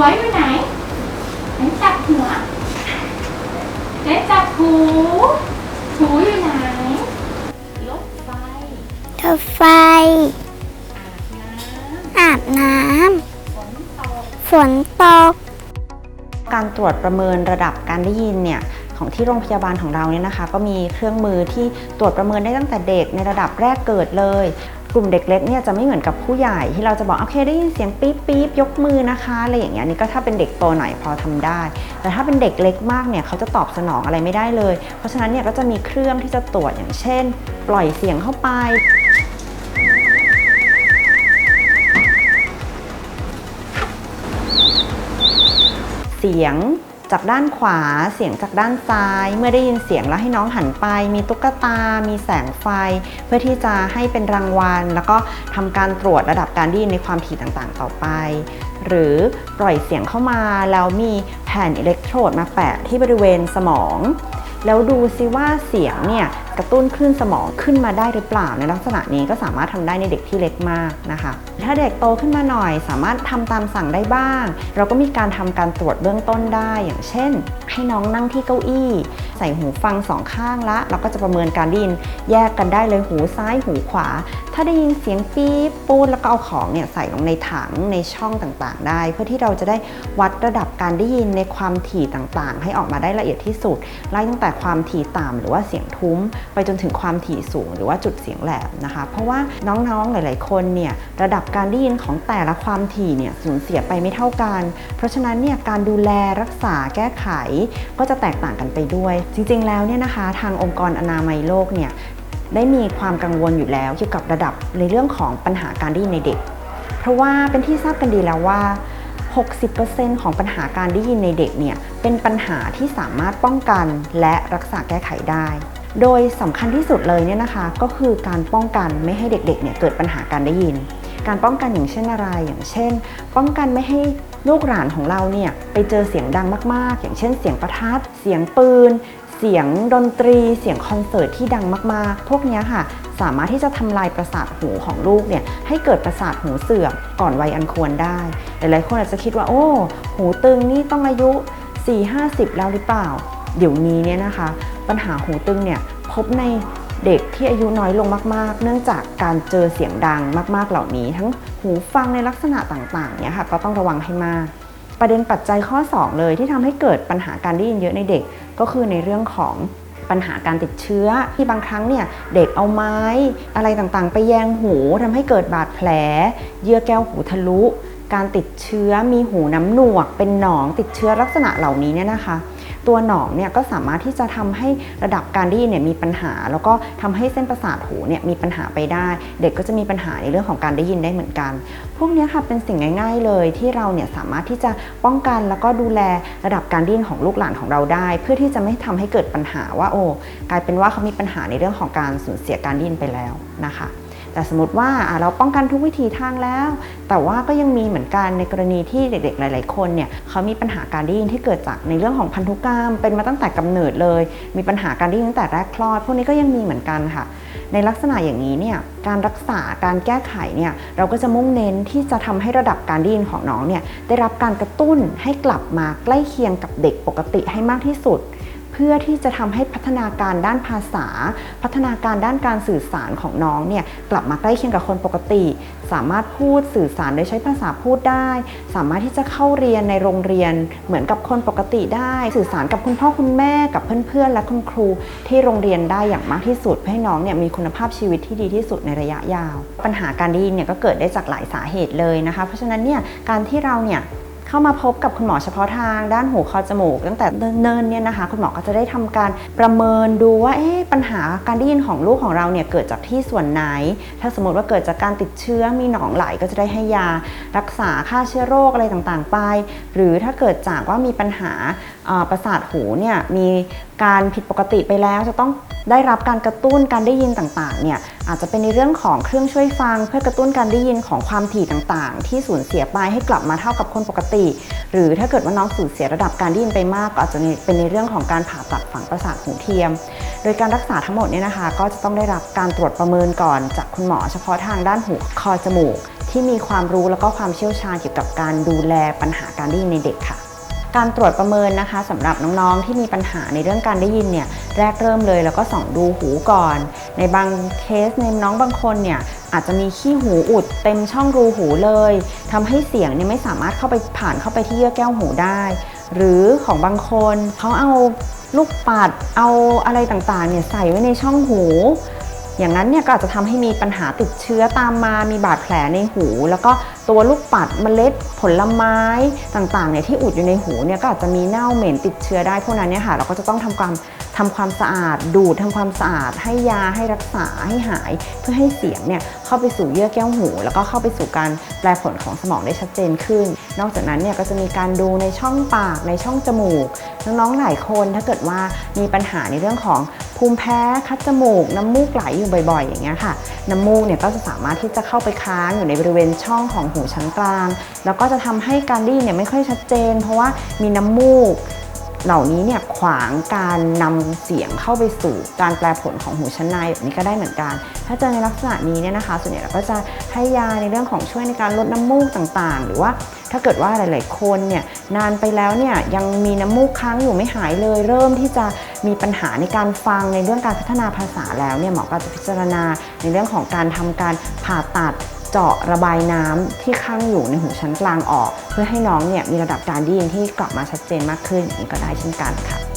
หัวอยู่ไหนไหนจับหัวไหนจับหูหูอยู่ไหนรถไฟรถไฟ อาบน้อาบน้ำฝนตกำฝนตก การตรวจประเมินระดับการได้ยินเนี่ยของที่โรงพยาบาลของเราเนี่ยนะคะ ก็มีเครื่องมือที่ตรวจประเมินได้ตั้งแต่เด็กในระดับแรกเกิดเลยก ลุ่มเด็กเล็กเนี่ยจะไม่เหมือนกับผู้ใหญ่ที่เราจะบอกโอเคได้ยินเสียงปี๊บปี๊บยกมือนะคะอะไรอย่างเงี้ยนี่ก็ถ้าเป็นเด็กโตหน่อยพอทำได้ แต่ถ้าเป็นเด็กเล็กมากเนี่ยเขาจะตอบสนองอะไรไม่ได้เลย เพราะฉะนั้นเนี่ยก็จะมีเครื่องที่จะตรวจอย่างเช่น ปล่อยเสียงเข้าไปเสียง จากด้านขวาเสียงจากด้านซ้าย เมื่อได้ยินเสียงแล้วให้น้องหันไป มีตุ๊กตา มีแสงไฟ เพื่อที่จะให้เป็นรางวัล แล้วก็ทำการตรวจระดับการได้ยินในความถี่ต่างๆ ต่อไป หรือปล่อยเสียงเข้ามาแล้วมีแผ่นอิเล็กโทรดมาแปะที่บริเวณสมอง แล้วดูซิว่าเสียงเนี่ยกระตุ้นคลื่นสมองขึ้นมาได้หรือเปล่า ในลักษณะนี้ก็สามารถทำได้ในเด็กที่เล็กมากนะคะ ถ้าเด็กโตขึ้นมาหน่อย สามารถทำตามสั่งได้บ้าง เราก็มีการทำการตรวจเบื้องต้นได้ อย่างเช่น ให้น้องนั่งที่เก้าอี้ ใส่หูฟังสองข้างละ เราก็จะประเมินการได้ยินแยกกันได้เลยหูซ้ายหูขวา ถ้าได้ยินเสียงปี๊บปูดแล้วก็เอาของเนี่ยใส่ลงในถังในช่องต่างๆ ได้ เพื่อที่เราจะได้วัดระดับการได้ยินในความถี่ต่างๆ ให้ออกมาได้ละเอียดที่สุด ไล่ตั้งแต่ความถี่ต่ำหรือว่าเสียงทุ้ม ไปจนถึงความถี่สูง หรือว่าจุดเสียงแหลมนะคะ เพราะว่าน้องๆหลายๆ คนเนี่ยระดับการได้ยินของแต่ละความถี่เนี่ยสูญเสียไปไม่เท่ากัน เพราะฉะนั้นเนี่ยการดูแลรักษาแก้ไขก็จะแตกต่างกันไปด้วยจริงๆ แล้วเนี่ยนะคะทางองค์กรอนามัยโลกเนี่ยได้มีความกังวลอยู่แล้วเกี่ยวกับระดับในเรื่องของปัญหาการได้ยินในเด็ก เพราะว่าเป็นที่ทราบกันดีแล้วว่า 60%ของปัญหาการได้ยินในเด็กเนี่ยเป็นปัญหาที่สามารถป้องกันและรักษาแก้ไขได้ โดยสำคัญที่สุดเลยเนี่ยนะคะ ก็คือการป้องกันไม่ให้เด็กๆเนี่ยเกิดปัญหาการได้ยิน การป้องกันอย่างเช่นอะไรอย่างเช่น ป้องกันไม่ให้ ลูกหลานของเราเนี่ยไปเจอเสียงดังมากๆ อย่างเช่นเสียงประทัด เสียงปืน เสียงดนตรี เสียงคอนเสิร์ตที่ดังมากๆ พวกเนี้ยค่ะ สามารถที่จะทำลายประสาทหูของลูกเนี่ยให้เกิดประสาทหูเสื่อมก่อนวัยอันควรได้ หลายๆคนอาจจะคิดว่าโอ้ หูตึงนี่ต้องอายุ 4-50 แล้วหรือเปล่า เดี๋ยวนี้เนี่ยนะคะ ปัญหาหูตึงเนี่ยพบใน เด็กที่อายุน้อยลงมากๆ เนื่องจากการเจอเสียงดังมาก ๆ เหล่านี้ ทั้งหูฟังในลักษณะต่างๆเนี่ยค่ะก็ต้องระวังให้มาก ประเด็นปัจจัยข้อ 2 เลยที่ทำให้เกิดปัญหาการได้ยินเยอะในเด็ก ก็คือในเรื่องของปัญหาการติดเชื้อที่บางครั้งเนี่ยเด็กเอาไม้อะไรต่างๆ ไปแยงหูทำให้เกิดบาดแผล เยื่อแก้วหูทะลุ การติดเชื้อมีหูน้ำหนวก เป็นหนองติดเชื้อลักษณะเหล่านี้เนี่ยนะคะ ตัวหนองเนี่ยก็สามารถที่จะทำให้ระดับการได้ยินเนี่ยมีปัญหา แล้วก็ทำให้เส้นประสาทหูเนี่ยมีปัญหาไปได้ เด็กก็จะมีปัญหาในเรื่องของการได้ยินได้เหมือนกัน พวกนี้ค่ะเป็นสิ่งง่าย ๆ เลยที่เราเนี่ยสามารถที่จะป้องกันแล้วก็ดูแลระดับการได้ยินของลูกหลานของเราได้ เพื่อที่จะไม่ทำให้เกิดปัญหาว่าโอ้กลายเป็นว่าเขามีปัญหาในเรื่องของการสูญเสียการได้ยินไปแล้วนะคะ แต่สมมติว่าเราป้องกันทุกวิธีทางแล้ว แต่ว่าก็ยังมีเหมือนกันในกรณีที่เด็กๆ หลาย ๆ คนเนี่ยเขามีปัญหาการได้ยินที่เกิดจากในเรื่องของพันธุกรรม เป็นมาตั้งแต่กำเนิดเลย มีปัญหาการได้ยินตั้งแต่แรกคลอด พวกนี้ก็ยังมีเหมือนกันค่ะ ในลักษณะอย่างนี้เนี่ยการรักษาการแก้ไขเนี่ยเราก็จะมุ่งเน้นที่จะทำให้ระดับการได้ยินของน้องเนี่ยได้รับการกระตุ้นให้กลับมาใกล้เคียงกับเด็กปกติให้มากที่สุด เพื่อที่จะทำให้พัฒนาการด้านภาษา พัฒนาการด้านการสื่อสารของน้องเนี่ยกลับมาใกล้เคียงกับคนปกติ สามารถพูดสื่อสารโดยใช้ภาษาพูดได้ สามารถที่จะเข้าเรียนในโรงเรียนเหมือนกับคนปกติได้ สื่อสารกับคุณพ่อคุณแม่กับเพื่อนๆ และคุณครูที่โรงเรียนได้อย่างมากที่สุดเพื่อให้น้องเนี่ยมีคุณภาพชีวิตที่ดีที่สุดในระยะยาว ปัญหาการได้ยินเนี่ยก็เกิดได้จากหลายสาเหตุเลยนะคะ เพราะฉะนั้นเนี่ยการที่เราเนี่ย เข้ามาพบกับคุณหมอเฉพาะทางด้านหูคอจมูก ตั้งแต่เนิ่นๆเนี่ยนะคะ คุณหมอก็จะได้ทำการประเมินดูว่าเอ๊ะปัญหาการได้ยินของลูกของเราเนี่ยเกิดจากที่ส่วนไหน ถ้าสมมติว่าเกิดจากการติดเชื้อมีหนองไหลก็จะได้ให้ยา รักษาฆ่าเชื้อโรคอะไรต่างๆ ไป หรือถ้าเกิดจากว่ามีปัญหาประสาทหูเนี่ยมี การผิดปกติไปแล้วจะต้องได้รับการกระตุ้นการได้ยินต่างๆเนี่ยอาจจะเป็นในเรื่องของเครื่องช่วยฟัง เพื่อกระตุ้นการได้ยินของความถี่ต่างๆ ที่สูญเสียไปให้กลับมาเท่ากับคนปกติ หรือถ้าเกิดว่าน้องสูญเสียระดับการได้ยินไปมาก ก็อาจจะเป็นในเรื่องของการผ่าตัดฝังประสาทหูเทียม โดยการรักษาทั้งหมดเนี่ยนะคะ ก็จะต้องได้รับการตรวจประเมินก่อนจากคุณหมอเฉพาะทางด้านหูคอจมูก ที่มีความรู้แล้วก็ความเชี่ยวชาญเกี่ยวกับการดูแลปัญหาการได้ยินในเด็กค่ะ การตรวจประเมินนะคะสำหรับน้องๆที่มีปัญหาในเรื่องการได้ยินเนี่ยแรกเริ่มเลยแล้วก็ส่องดูหูก่อน ในบางเคสในน้องบางคนเนี่ยอาจจะมีขี้หูอุดเต็มช่องรูหูเลยทำให้เสียงเนี่ยไม่สามารถเข้าไปผ่านเข้าไปที่เยื่อแก้วหูได้ หรือของบางคนเขาเอาลูกปัดเอาอะไรต่างๆเนี่ยใส่ไว้ในช่องหู อย่างนั้นเนี่ยก็อาจจะทำให้มีปัญหาติดเชื้อตามมา มีบาดแผลในหู แล้วก็ตัวลูกปัดเมล็ดผลไม้ต่างๆเนี่ยที่อุดอยู่ในหูเนี่ยก็อาจจะมีเน่าเหม็นติดเชื้อได้พวกนั้นเนี่ยค่ะเราก็จะต้องทำความ ทำความสะอาด ดูดทำความสะอาด ให้ยาให้รักษาให้หาย เพื่อให้เสียงเนี่ยเข้าไปสู่เยื่อแก้วหู แล้วก็เข้าไปสู่การแปลผลของสมองได้ชัดเจนขึ้น นอกจากนั้นเนี่ยก็จะมีการดูในช่องปากในช่องจมูก น้องๆหลายคนถ้าเกิดว่ามีปัญหาในเรื่องของภูมิแพ้คัดจมูก น้ำมูกไหลอยู่บ่อย ๆ อย่างเงี้ยค่ะ น้ำมูกเนี่ยก็จะสามารถที่จะเข้าไปค้างอยู่ในบริเวณช่องของหูชั้นกลาง แล้วก็จะทำให้การได้ยินเนี่ยไม่ค่อยชัดเจน เพราะว่ามีน้ำมูก เหล่านี้เนี่ยขวางการนำเสียงเข้าไปสู่การแปลผลของหูชั้นในแบบนี้ก็ได้เหมือนกัน ถ้าเจอในลักษณะนี้เนี่ยนะคะ ส่วนใหญ่เราก็จะให้ยาในเรื่องของช่วยในการลดน้ำมูกต่างๆ หรือว่าถ้าเกิดว่าหลาย ๆ คนเนี่ยนานไปแล้วเนี่ยยังมีน้ำมูกค้างอยู่ไม่หายเลย เริ่มที่จะมีปัญหาในการฟังในเรื่องการพัฒนาภาษาแล้วเนี่ยหมอก็จะพิจารณาในเรื่องของการทำการผ่าตัด เจาะระบายน้ำที่ข้างอยู่ในหูชั้นกลางออก เพื่อให้น้องเนี่ยมีระดับการได้ยินที่กลับมาชัดเจนมากขึ้นอย่างนี้ก็ได้เช่นกันค่ะ